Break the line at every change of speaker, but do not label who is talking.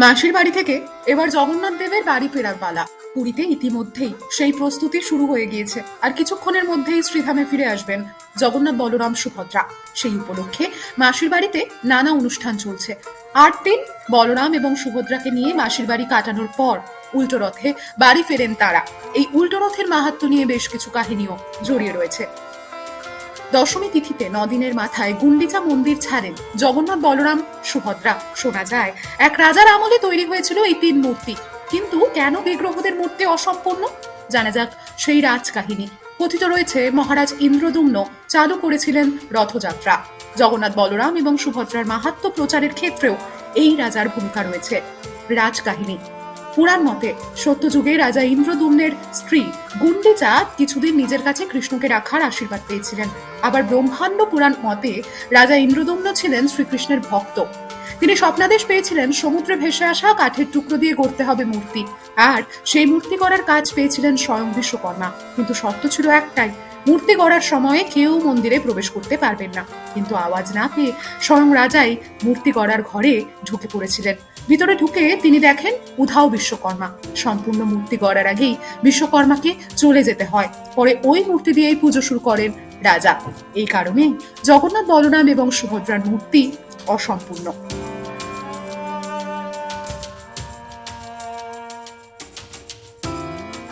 মাসির বাড়ি থেকে এবার জগন্নাথ দেবের বাড়ি ফেরার পালা। পুরীতে ইতিমধ্যেই সেই প্রস্তুতি শুরু হয়ে গিয়েছে, আর কিছুক্ষণের মধ্যেই শ্রীধামে ফিরে আসবেন জগন্নাথ বলরাম সুভদ্রা। সেই উপলক্ষে মাসির বাড়িতে নানা অনুষ্ঠান চলছে। আট দিন বলরাম এবং সুভদ্রাকে নিয়ে মাসির বাড়ি কাটানোর পর উল্টো রথে বাড়ি ফেরেন তারা। এই উল্টো রথের মাহাত্ম নিয়ে বেশ কিছু কাহিনীও জড়িয়ে রয়েছে। দশমী তিথিতে নদিনের মাথায় গুন্ডিচা মন্দির ছাড়েন জগন্নাথ বলরাম সুভদ্রা। শোনা যায়, এক রাজার আমলে তৈরি হয়েছিল এই তিন মূর্তি। কিন্তু কেন বিগ্রহদের মূর্তি অসম্পূর্ণ? জানা যাক, সেই রাজ কাহিনী কথিত রয়েছে, মহারাজ ইন্দ্রদুম্ন চালু করেছিলেন রথযাত্রা। জগন্নাথ বলরাম এবং সুভদ্রার মাহাত্ম প্রচারের ক্ষেত্রেও এই রাজার ভূমিকা রয়েছে। রাজকাহিনী। পুরাণ মতে, সত্যযুগে রাজা ইন্দ্রদুম্নের স্ত্রী গুন্ডিচা কিছুদিন নিজের কাছে কৃষ্ণকে রাখার আশীর্বাদ পেয়েছিলেন। আবার ব্রহ্মাণ্ড পুরাণ মতে, রাজা ইন্দ্রদুম্ন ছিলেন শ্রীকৃষ্ণের ভক্ত। তিনি স্বপ্নাদেশ পেয়েছিলেন, সমুদ্রে ভেসে আসা কাঠের টুকরো দিয়ে গড়তে হবে মূর্তি। আর সেই মূর্তি করার কাজ পেয়েছিলেন স্বয়ং বিশ্বকর্মা। কিন্তু শর্ত ছিল একটাই মূর্তি গড়ার সময়ে কেউ মন্দিরে প্রবেশ করতে পারবেন না। কিন্তু আওয়াজ না পেয়ে স্বয়ং রাজাই মূর্তি গড়ার ঘরে ঢুকে পড়েছিলেন। ভিতরে ঢুকে তিনি দেখেন উধাও বিশ্বকর্মা। সম্পূর্ণ মূর্তি গড়ার আগেই বিশ্বকর্মাকে চলে যেতে হয়। পরে ওই মূর্তি দিয়েই পুজো শুরু করেন রাজা। এই কারণেই জগন্নাথ, বলরাম এবং সুভদ্রার মূর্তি অসম্পূর্ণ।